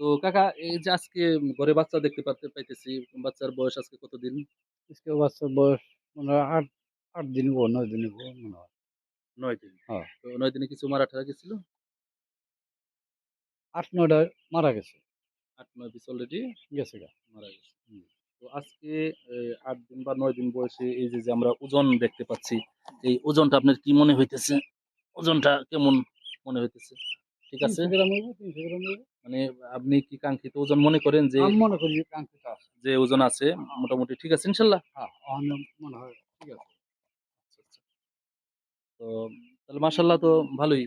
তো কাকা এই যে আজকে ঘরে বাচ্চা দেখতে পাইতেছি বাচ্চার বয়স আজকে কতদিন? আজকে বাচ্চার বয়স মনে হয় আট আট দিন গো নয় দিন গো মনে হয়। নয় দিন। হ্যাঁ। তো নয় দিনে কিছু মারা ঠারা গেছিল? আট নয়টা মারা গেছে। আট নয় পিস অলরেডি গেছে গা। মারা গেছে। তো আজকে আট দিন বা নয় দিন বয়সে এই যে আমরা ওজন দেখতে পাচ্ছি এই ওজনটা আপনার কি মনে হইতেছে? ওজনটা কেমন মনে হইতেছে? ঠিক আছে। মানে আপনি কি কাঙ্ক্ষিত ওজন মনে করেন যে মনে করি কাঙ্ক্ষিত আছে। যে ওজন আছে মোটামুটি ঠিক আছে ইনশাল্লাহ? হ্যাঁ মনে হয় ঠিক আছে। আচ্ছা, আচ্ছা। তো তাহলে মাসাল্লাহ তো ভালোই।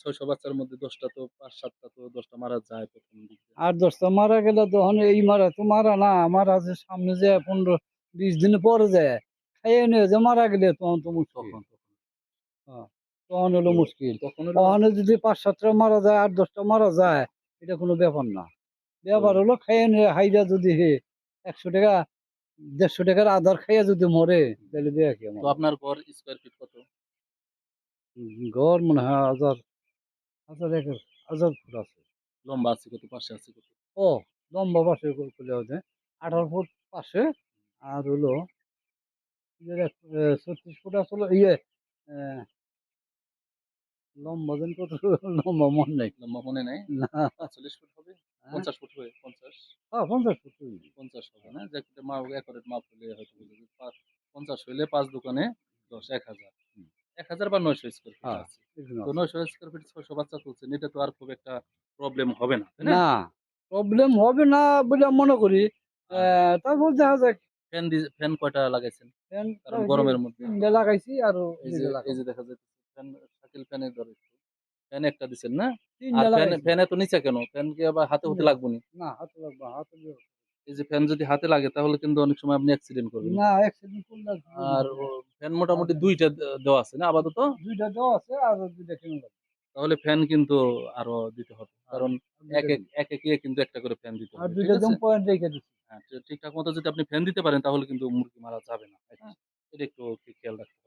ছয়শো বাচ্চার মধ্যে দশটা তো পাঁচ সাতটা তো দশটা মারা যায় প্রথম দিকে আর দশটা মারা গেলে তখন এই মারা তো মারা না মারা যে সামনে যে পনেরো বিশ দিন পরে যায় খাইয়ে নিয়ে যে মারা গেলে তখন তো তখন তখন হলো মুশকিল। তখন যদি পাঁচ সাতটা মারা যায় আট দশটা মারা যায় এটা কোনো ব্যাপার না। ব্যাপার হলো খাইয়ে হাইরা যদি হে একশো টাকা দেড়শো টাকার আধার খাইয়া যদি মরে তাহলে দেয়া কি আপনার ঘর স্কোয়ার ফিট কত? ঘর মনে হয় হাজার হাজার একর হাজার ফুট আছে। লম্বা আছে কত পাশে আছে কত? ও লম্বা পাশে খুলে হচ্ছে আঠারো ফুট পাশে আর হলো ছত্রিশ ফুট আসলে ইয়ে লম্বা যেন কত? লম্বা মন নাই। লম্বা মনে নাই? না। চল্লিশ ফুট হবে? পঞ্চাশ ফুট হবে পঞ্চাশ? হ্যাঁ, পঞ্চাশ ফুট। পঞ্চাশ হবে না? যে একটা মা একরেট মাপ হলে হয়তো পঞ্চাশ হইলে পাঁচ দোকানে দশ এক হাজার। এক হাজার বা নয়শো স্কোয়ার ফিট হ্যাঁ। আছে। তো নয়শো স্কোয়ার ফিট ছয়শো বাচ্চা তুলছেন এটা তো আর খুব একটা প্রবলেম হবে না না? প্রবলেম হবে না বলে মনে করি। আহ, তারপর দেখা যাক ফ্যান ফ্যান কয়টা লাগাইছেন? ফ্যান কারণ গরমের মধ্যে। লাগাইছি আর এই যে দেখা যাচ্ছে ফ্যান শাকিল ফ্যানের ধরে ফ্যান একটা দিচ্ছেন না? আর ফ্যান ফ্যান এত নিচে কেন? ফ্যান কি আবার হাতে হতে। লাগবে না? না হাতে লাগবে হাতে এই যে ফ্যান যদি হাতে লাগে তাহলে কিন্তু অনেক সময় আপনি অ্যাক্সিডেন্ট করবেন। না অ্যাক্সিডেন্ট করলে আর ফ্যান মোটামুটি দুইটা দেওয়া আছে না আপাতত? দুইটা দেওয়া আছে আর দুইটা কিনে তাহলে ফ্যান কিন্তু আরও দিতে হবে। কারণ এক এক দিই। এক একিয়ে কিন্তু একটা করে ফ্যান দিতে হবে আর দুইটা? পয়েন্ট রেখে দিচ্ছি। হ্যাঁ, ঠিকঠাক মতো যদি আপনি ফ্যান দিতে পারেন তাহলে কিন্তু মুরগি মারা যাবে না এটা একটু খেয়াল রাখতে